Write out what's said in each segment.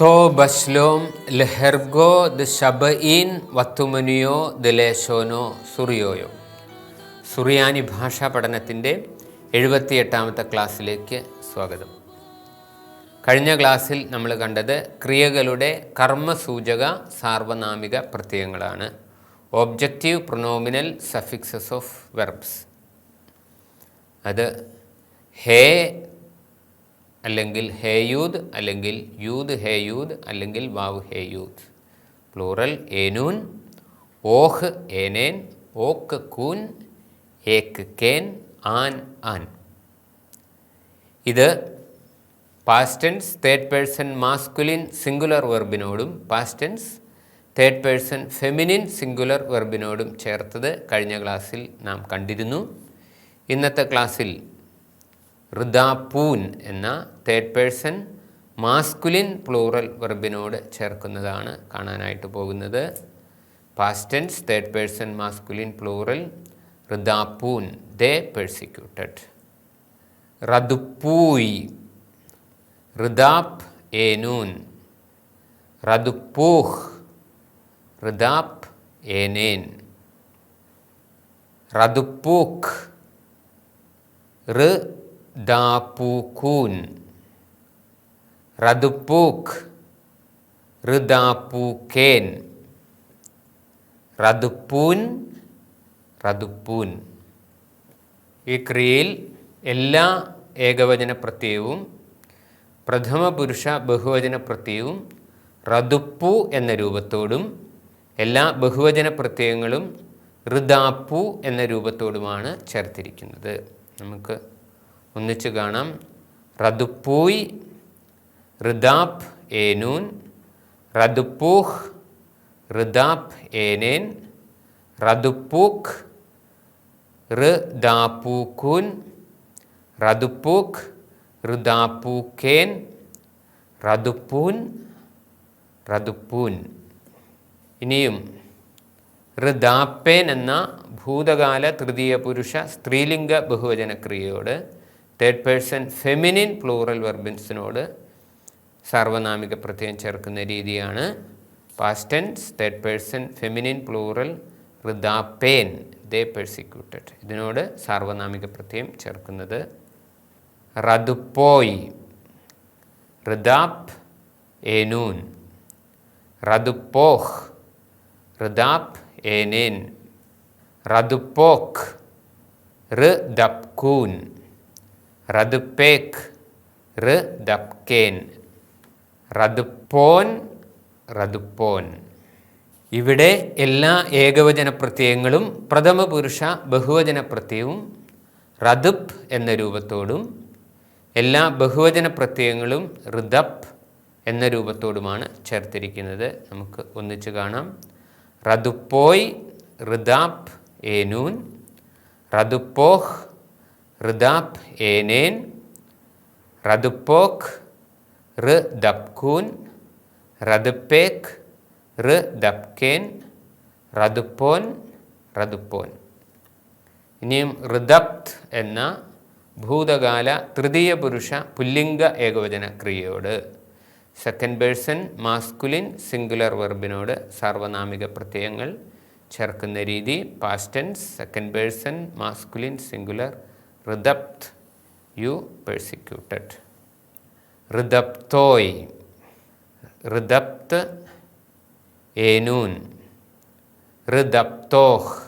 തോ ബസ്ലോം ലെഹർഗോ the ഷബഈൻ വത്തുമനിയോ the ലേശോനോ സുറിയോയോ സുറിയാനി ഭാഷാ പഠനത്തിന്റെ എഴുപത്തിയെട്ടാമത്തെ ക്ലാസ്സിലേക്ക് സ്വാഗതം. കഴിഞ്ഞ ക്ലാസ്സിൽ നമ്മൾ കണ്ടത് ക്രിയകളുടെ കർമ്മസൂചക സാർവനാമിക പ്രത്യയങ്ങളാണ്. Objective pronominal suffixes of verbs അത് ഹേ അല്ലെങ്കിൽ ഹേയൂദ് അല്ലെങ്കിൽ യൂദ് ഹേയൂദ് അല്ലെങ്കിൽ വാവ് ഹേയൂദ്. പ്ലൂറൽ ഏനൂൻ ഓഹ് ഏനേൻ ഓക്ക് കൂൻ ഏക്ക് കേൻ ആൻ ആൻ. ഇത് past tense third person masculine singular വെർബിനോടും past tense third person feminine singular വെർബിനോടും ചേർത്തത് കഴിഞ്ഞ ക്ലാസ്സിൽ നാം കണ്ടിരുന്നു. ഇന്നത്തെ ക്ലാസ്സിൽ ഋദാപൂൻ എന്ന തേർഡ് പേഴ്സൺ മാസ്കുലിൻ പ്ലൂറൽ വെർബിനോട് ചേർക്കുന്നതാണ് കാണാനായിട്ട് പോകുന്നത്. Past tense third person masculine plural ഋദാപൂൻ they persecuted റദുപ്പൂയ് ഋദാപ് ഏനൂൻ. റദുപ്പൂഹ് ഋദാപ് ഏനേൻ. റദുപ്പൂഖ് ഋ ദാപ്പൂക്കൂൻ റദുപ്പൂക്ക് ഋദാപ്പൂക്കേൻ റദുപ്പൂൻ റദുപ്പൂൻ ഈ ക്രിയയിൽ എല്ലാ ഏകവചന പ്രത്യയവും പ്രഥമ പുരുഷ ബഹുവചന പ്രത്യയവും റദുപ്പു എന്ന രൂപത്തോടും എല്ലാ ബഹുവചന പ്രത്യയങ്ങളും ഋദാപ്പു എന്ന രൂപത്തോടുമാണ് ചേർത്തിരിക്കുന്നത്. നമുക്ക് ഒന്നിച്ച് കാണാം. റദുപ്പൂയ് ഋദാപ് ഏനൂൻ. റദുപ്പൂഹ് ഋദാപ് ഏനേൻ. റദുപ്പൂഖ് ഋദാപ്പൂക്കൂൻ റദുപ്പൂഖ് ഋദാപ്പൂക്കേൻ റദുപ്പൂൻ റദുപ്പൂൻ. ഇനിയും ഋദാപ്പേൻ എന്ന ഭൂതകാല തൃതീയ പുരുഷ സ്ത്രീലിംഗ ബഹുവചന ക്രിയയോട് തേർഡ് പേഴ്സൺ ഫെമിനിൻ പ്ലൂറൽ വെർബിൻസിനോട് സാർവനാമിക പ്രത്യയം ചേർക്കുന്ന രീതിയാണ്. Past tense third person feminine plural റിദാപേൻ they persecuted ഇതിനോട് സാർവനാമിക പ്രത്യയം ചേർക്കുന്നത്. റദുപ്പോയി റിദാപ് ഏനൂൻ. റദുപ്പോഹ് റിദാപ് ഏനേൻ. റദുപ്പോക്ക് റിദപ്കൂൻ ദപ്കൂൻ റദുപ്പേക്ക് റ് ദപ്കേൻ. റദുപ്പോൻ റദുപ്പോൻ. ഇവിടെ എല്ലാ ഏകവചന പ്രത്യയങ്ങളും പ്രഥമ പുരുഷ ബഹുവചന പ്രത്യയവും റദുപ് എന്ന രൂപത്തോടും എല്ലാ ബഹുവചന പ്രത്യയങ്ങളും ഋതപ് എന്ന രൂപത്തോടുമാണ് ചേർത്തിരിക്കുന്നത്. നമുക്ക് ഒന്നിച്ച് കാണാം. റദുപ്പോയ് ഋദാപ് ഏനൂൻ. റദുപ്പോഹ് ഋദാപ് ഏനേൻ റദുപ്പോക്ക് ഋ ദപ്കൂൻ റദുപ്പേക്ക് ഋ ദപ്കേൻ ഇനിയും ഋദപ്ത് എന്ന ഭൂതകാല തൃതീയ പുരുഷ പുല്ലിംഗ ഏകവചന ക്രിയയോട്. സെക്കൻഡ് പേഴ്സൺ മാസ്കുലിൻ സിംഗുലർ വെർബിനോട് സാർവനാമിക പ്രത്യയങ്ങൾ ചേർക്കുന്ന രീതി past tense second person masculine singular ഋദപ്ത് you persecuted ഋദപ്തോയ് ഋദപ്ത് ഏനൂൻ. ഋദപ്തോഹ്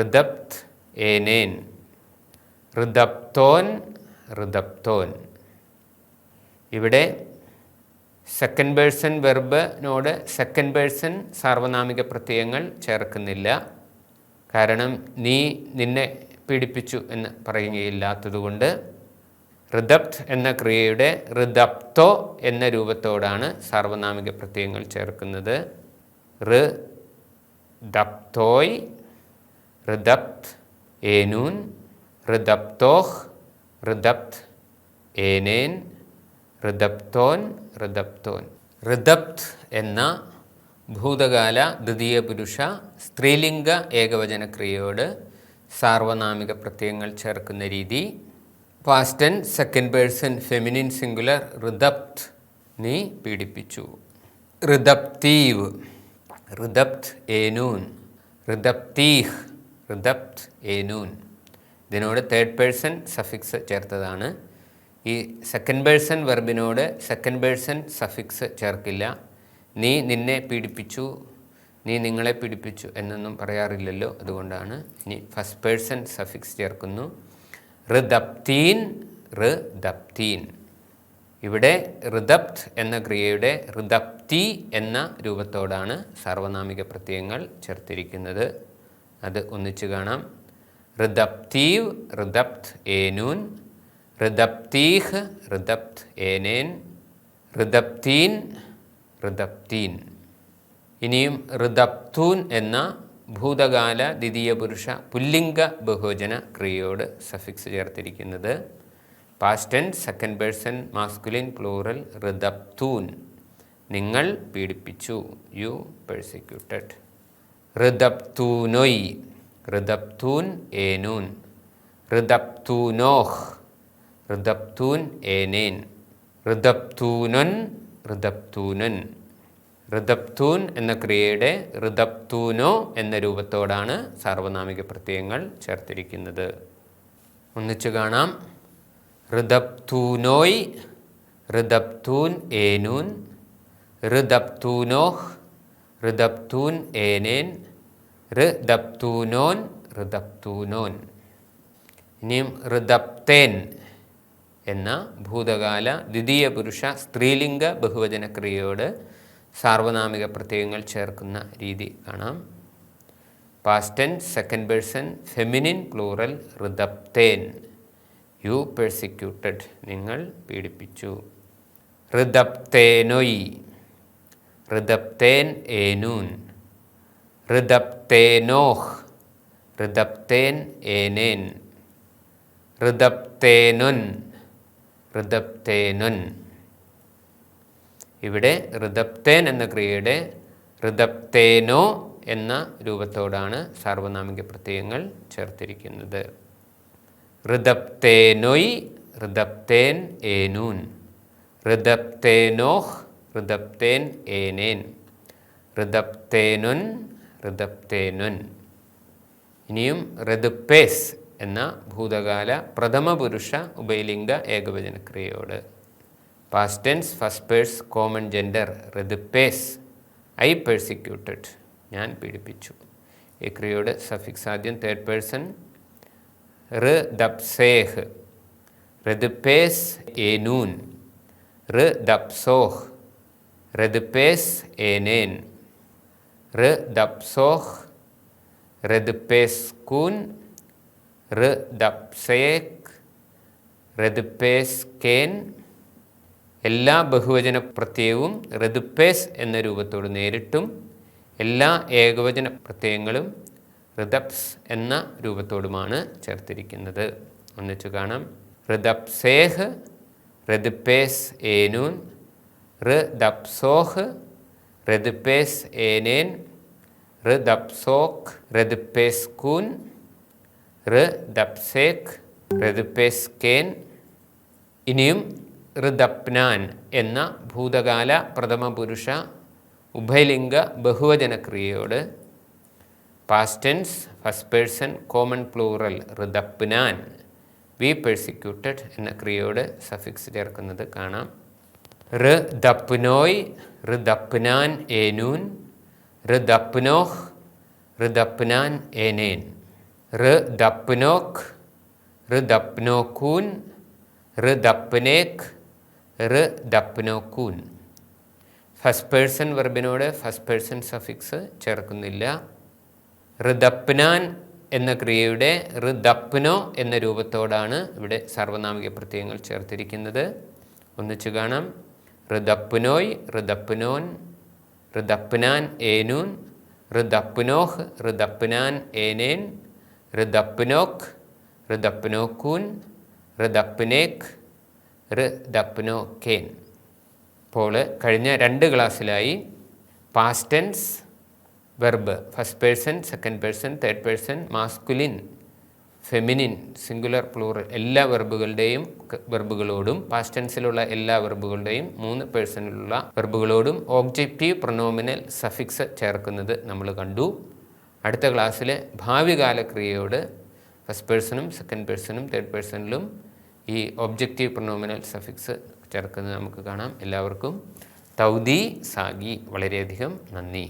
ഋദപ്ത് ഏനേൻ. ഋദപ്തോൻ ഋദപ്തോൻ. ഇവിടെ സെക്കൻഡ് പേഴ്സൺ വെർബിനോട് സെക്കൻഡ് പേഴ്സൺ സാർവനാമിക പ്രത്യയങ്ങൾ ചേർക്കുന്നില്ല. കാരണം നീ നിന്നെ പീഡിപ്പിച്ചു എന്ന് പറയുകയില്ലാത്തതുകൊണ്ട് ഋതപ്ത് എന്ന ക്രിയയുടെ ഋതപ്തോ എന്ന രൂപത്തോടാണ് സാർവനാമിക പ്രത്യയങ്ങൾ ചേർക്കുന്നത്. ഋ ദപ്തോയ് ഋതപ്ത് ഏനൂൻ ഋതപ്തോഹ് ഋതപ്ത് ഏനേൻ ഋതപ്തോൻ ഋതപ്തോൻ ഋതപ്ത് എന്ന ഭൂതകാല ദ്വിതീയ പുരുഷ സ്ത്രീലിംഗ ഏകവചന ക്രിയയോട് സാർവനാമിക പ്രത്യയങ്ങൾ ചേർക്കുന്ന രീതി. Past tense second person feminine singular ഋദപ്ത് നീ പീഡിപ്പിച്ചു. ഋതപ്തീവ് ഋതപ്ത് ഏനൂൻ. ഋതപ്തീഹ് ഋതപ്ത് ഏനൂൻ. ഇതിനോട് തേർഡ് പേഴ്സൺ സഫിക്സ് ചേർത്തതാണ്. ഈ സെക്കൻഡ് പേഴ്സൺ വെർബിനോട് സെക്കൻഡ് പേഴ്സൺ സഫിക്സ് ചേർക്കില്ല. നീ നിന്നെ പീഡിപ്പിച്ചു. നീ നിങ്ങളെ പിടിപ്പിച്ചു എന്നൊന്നും പറയാറില്ലല്ലോ. അതുകൊണ്ടാണ് ഇനി ഫസ്റ്റ് പേഴ്സൺ സഫിക്സ് ചേർക്കുന്നു. ഋദപ്തീൻ ഋദപ്തീൻ. ഇവിടെ ഋദപ്ത് എന്ന ക്രിയയുടെ ഋദപ്തി എന്ന രൂപത്തോടാണ് സാർവനാമിക പ്രത്യയങ്ങൾ ചേർത്തിരിക്കുന്നത്. അത് ഒന്നിച്ചു കാണാം. ഋദപ്തീവ് ഋദപ്ത് ഏനൂൻ. ഋദപ്തീഹ് ഋദപ്ത് ഏനേൻ. ഋദപ്തീൻ ഋദപ്തീൻ. ഇനിയും ഋതപ്തൂൻ എന്ന ഭൂതകാല ദ്വിതീയ പുരുഷ പുല്ലിംഗ ബഹുവചന ക്രിയയോട് സഫിക്സ് ചേർത്തിരിക്കുന്നത്. Past second person masculine plural ഋതപ്തൂൻ നിങ്ങൾ പീഡിപ്പിച്ചു. U persecuted ഋതപ്തൂനൊയ് ഋതപ്തൂൻ ഏനൂൻ. ഋതപ്തൂനോഹ് ഋതപ്തൂൻ ഏനേൻ. ഋതപ്തൂനൊൻ ഋദപ്തൂനൻ ഋദപ്തൂൻ എന്ന ക്രിയയുടെ ഋതപ്തൂനോ എന്ന രൂപത്തോടാണ് സാർവനാമിക പ്രത്യയങ്ങൾ ചേർത്തിരിക്കുന്നത്. ഒന്നിച്ചു കാണാം. ഋതപ്തൂനോയ് ഋതപ്തൂൻ ഏനൂൻ ഋതപ്തൂനോഹ് ഋതപ്തൂൻ ഏനേൻ ഋതപ്തൂനോൻ ഋതപ്തൂനോൻ ഇനിയും ഋതപ്തേൻ എന്ന ഭൂതകാല ദ്വിതീയ പുരുഷ സ്ത്രീലിംഗ ബഹുവചന ക്രിയയോട് സാർവനാമിക പ്രത്യയങ്ങൾ ചേർക്കുന്ന രീതി കാണാം. Past tense second person feminine plural ഋതപ്തേൻ. You persecuted നിങ്ങൾ പീഡിപ്പിച്ചു. ഋതപ്തേനൊയ്. ഋതപ്തേൻ ഏനൂൻ. ഋതപ്തേനോഹ്. ഋതപ്തേൻ ഏനേൻ. ഋദപ്തേനുൻ ഋദപ്തേനുൻ ഇവിടെ ഋതപ്തേൻ എന്ന ക്രിയയുടെ ഋതപ്തേനോ എന്ന രൂപത്തോടാണ് സാർവനാമിക പ്രത്യയങ്ങൾ ചേർത്തിരിക്കുന്നത്. ഋതപ്തേനൊയ് ഋതപ്തേൻ ഏനൂൻ. ഋതപ്തേനോഹ് ഋതപ്തേൻ ഏനേൻ. ഋതപ്തേനുൻ ഋതപ്തേനുൻ ഇനിയും ഋതുപ്പേസ് എന്ന ഭൂതകാല പ്രഥമ പുരുഷ ഉഭയലിംഗ ഏകവചന ക്രിയയോട് past tense first person common gender ഋതുപ്പേസ് I persecuted ഞാൻ പീഡിപ്പിച്ചു. ഈ ക്രിയയുടെ സഫിക്സ് ആദ്യം തേർഡ് പേഴ്സൺ ഋ ദപ്സേഹ് ഋതുപ്പേസ് ഏനൂൻ ഋ ദപ്സോഹ് ഋതുപ്പേസ് ഏനേൻ ഋ ദപ്സോഹ് ഋതുപ്പേസ്കൂൻ ഋ ദപ്സേക് ഋതുപ്പേസ്കേൻ എല്ലാ ബഹുവചന പ്രത്യയവും ഋതുപ്പേസ് എന്ന രൂപത്തോട് നേരിട്ടും എല്ലാ ഏകവചന പ്രത്യയങ്ങളും ഋതപ്സ് എന്ന രൂപത്തോടുമാണ് ചേർത്തിരിക്കുന്നത്. ഒന്നിച്ചു കാണാം. ഋതപ്സേഹ് ഋതുപ്പേസ് ഏനൂൻ ഋതപ്സോഹ് ഋതുപ്പേസ് ഏനേൻ ഋതപ്സോക് ഋതുപ്പേസ് കൂൻ ഋതുപ്പേസ്കൂൻ ഋതുപ്പേസ് കേൻ ഇനിയും ഋദപ്നാൻ എന്ന ഭൂതകാല പ്രഥമ പുരുഷ ഉഭയലിംഗ ബഹുവചനക്രിയയോട് past tense first person common plural ഋതപ്നാൻ we persecuted എന്ന ക്രിയയോട് സഫിക്സ് ചേർക്കുന്നത് കാണാം. ഋ ദപ്നോയ് ഋദപ്നാൻ ഏനൂൻ ഋദപ്നോഹ് ഋതപ്നാൻ ഏനേൻ. ഋ ദപ്നോക് ഋദപ്നോക്കൂൻ ഋ ദപ്നോക്കൂൻ ഫസ്റ്റ് പേഴ്സൺ വെർബിനോട് ഫസ്റ്റ് പേഴ്സൺ സഫിക്സ് ചേർക്കുന്നില്ല. ഋദപ്നാൻ എന്ന ക്രിയയുടെ ഋദപ്നോ എന്ന രൂപത്തോടാണ് ഇവിടെ സർവനാമിക പ്രത്യയങ്ങൾ ചേർത്തിരിക്കുന്നത്. ഒന്നിച്ചു കാണാം. ഋദപ്നോയ് ഋദപ്നോൻ ഋദപ്നാൻ ഏനൂൻ ഋദപ്നോഹ് ഋദപ്നാൻ ഏനേൻ ഋദപ്നോക് ഋദപ്നോക്കൂൻ ഋദപ്നേക് കെൻ. ഇപ്പോൾ കഴിഞ്ഞ രണ്ട് ക്ലാസ്സിലായി. Past tense verb first person second person third person masculine feminine singular plural എല്ലാ വെർബുകളുടെയും വെർബുകളോടും പാസ്റ്റ് ടെൻസിലുള്ള എല്ലാ വെർബുകളുടെയും മൂന്ന് പേഴ്സണിലുള്ള വെർബുകളോടും ഓബ്ജക്റ്റീവ് പ്രൊനോമിനൽ സഫിക്സ് ചേർക്കുന്നത് നമ്മൾ കണ്ടു. അടുത്ത ക്ലാസ്സിലെ ഭാവികാല ക്രിയയോട് ഫസ്റ്റ് പേഴ്സണും സെക്കൻഡ് പേഴ്സണും തേർഡ് പേഴ്സണിലും ഈ ഒബ്ജക്റ്റീവ് പ്രൊനോമിനൽ സഫിക്സ് ചേർക്കുന്നത് നമുക്ക് കാണാം. എല്ലാവർക്കും തൗദി സാഗി വളരെയധികം നന്ദി.